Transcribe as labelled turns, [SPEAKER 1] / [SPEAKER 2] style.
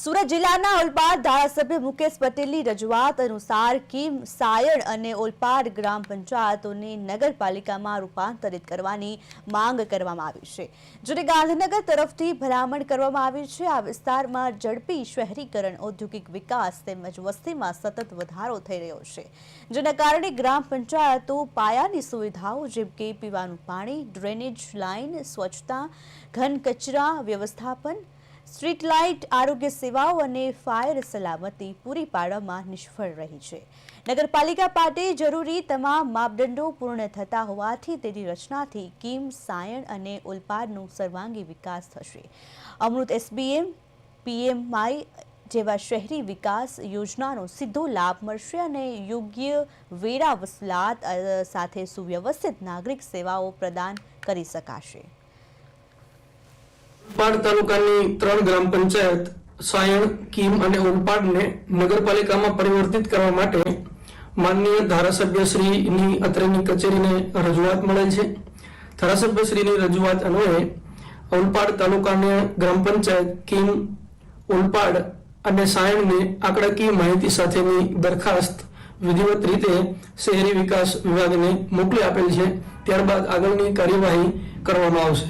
[SPEAKER 1] સુરત જિલ્લાના ઓલપાડ ધારાસભ્ય મુકેશ પટેલની રજૂઆત અનુસાર કિમ સાયણ અને ઓલપાડ ગ્રામ પંચાયતોને નગરપાલિકામાં રૂપાંતરિત કરવાની માંગ કરવામાં આવી છે. જેને ગાંધીનગર તરફથી ભલામણ કરવામાં આવી છે. આ વિસ્તારમાં ઝડપી શહેરીકરણ, ઔદ્યોગિક વિકાસ તેમજ વસ્તીમાં સતત વધારો થઈ રહ્યો છે. જેના કારણે ગ્રામ પંચાયતો પાયાની સુવિધાઓ જેમ કે પીવાનું પાણી, ડ્રેનેજ લાઇન, સ્વચ્છતા, ઘન કચરા, વ્યવસ્થાપન સ્ટ્રીટ લાઇટ, આરોગ્ય સેવાઓ અને ફાયર સલામતી પૂરી પાડવામાં નિષ્ફળ રહી છે. નગરપાલિકા પાસે જરૂરી તમામ માપદંડો પૂર્ણ થતા હોવાથી તેની રચનાથી કિમ, સાયણ અને ઉલપાડનો સર્વાંગી વિકાસ થશે. અમૃત એસબીએમ, પીએમઆઈ જેવા શહેરી વિકાસ યોજનાનો સીધો લાભ મળશે અને યોગ્ય વેરા વસૂલાત સાથે સુવ્યવસ્થિત નાગરિક સેવાઓ પ્રદાન કરી શકાશે.
[SPEAKER 2] ઓલપાડ તાલુકાની ત્રણ ગ્રામ પંચાયત સાયણ, કીમ અને ઓલપાડને નગરપાલિકામાં પરિવર્તિત કરવા માટે માનનીય ધારાસભ્ય શ્રીની અત્રેની કચેરીને રજૂઆત મળેલ છે. ધારાસભ્યશ્રીની રજૂઆત અન્વયે ઓલપાડ તાલુકાને ગ્રામ પંચાયત, કીમ ઓલપાડ અને સાયણને આંકડાકીય માહિતી સાથેની દરખાસ્ત વિધિવત રીતે શહેરી વિકાસ વિભાગને મોકલી આપેલ છે. ત્યારબાદ આગળની કાર્યવાહી કરવામાં આવશે.